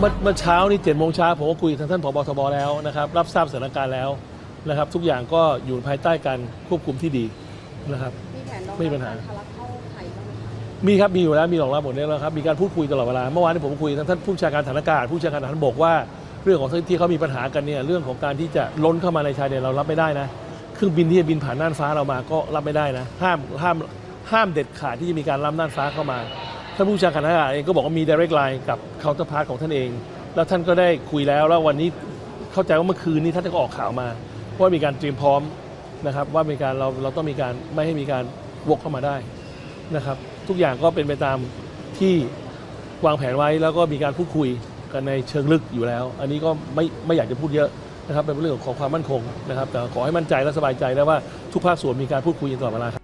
เมื่อเมื่อเช้านี่เจ็ดโมงเช้าผมก็คุยกับทางท่านผบทบแล้วนะครับ รับทราบสถานการณ์แล้วนะครับ ทุกอย่างก็อยู่ภายใต้การควบคุมที่ดีนะครับ มีแผนรองไม่มีปัญหารับกรทะลักเข้าไทยบ้างไหมคะมีครับ มีอยู่แล้ว มีรองรับหมดแล้วครับ มีการพูดคุยตลอดเวลา เมื่อวานนี้ผมคุยกับท่านผู้บัญชาการฐานอากาศผู้บัญชาการฐานบกว่า เรื่องของที่เขามีปัญหากันเนี่ย เรื่องของการที่จะล้นเข้ามาในชายแดนเรารับไม่ได้นะ เครื่องบินที่จะบินผ่านน่านฟ้าเรามาก็รับไม่ได้นะ ห้าม ห้าม ห้ามเด็ดขาดที่จะมีการล้ำน่านฟ้าเข้ามา ท่านผู้ชาการฐานอากาศเองก็บอกว่ามี direct line กับ counterpart ของท่านเอง แล้วท่านก็ได้คุยแล้วแล้ววันนี้เข้าใจว่าเมื่อคืนนี้ท่านก็ออกข่าวมาว่ามีการเตรียมพร้อมนะครับ ว่ามีการเราเราต้องมีการไม่ให้มีการวกเข้ามาได้นะครับ ทุกอย่างก็เป็นไปตามที่วางแผนไว้แล้วก็มีการพูดคุยกันในเชิงลึกอยู่แล้ว อันนี้ก็ไม่ไม่อยากจะพูดเยอะนะครับเป็นเรื่องของความมั่นคงนะครับแต่ขอให้มั่นใจและสบายใจได้ว่าทุกภาคส่วนมีการพูดคุยกันตลอดเวลา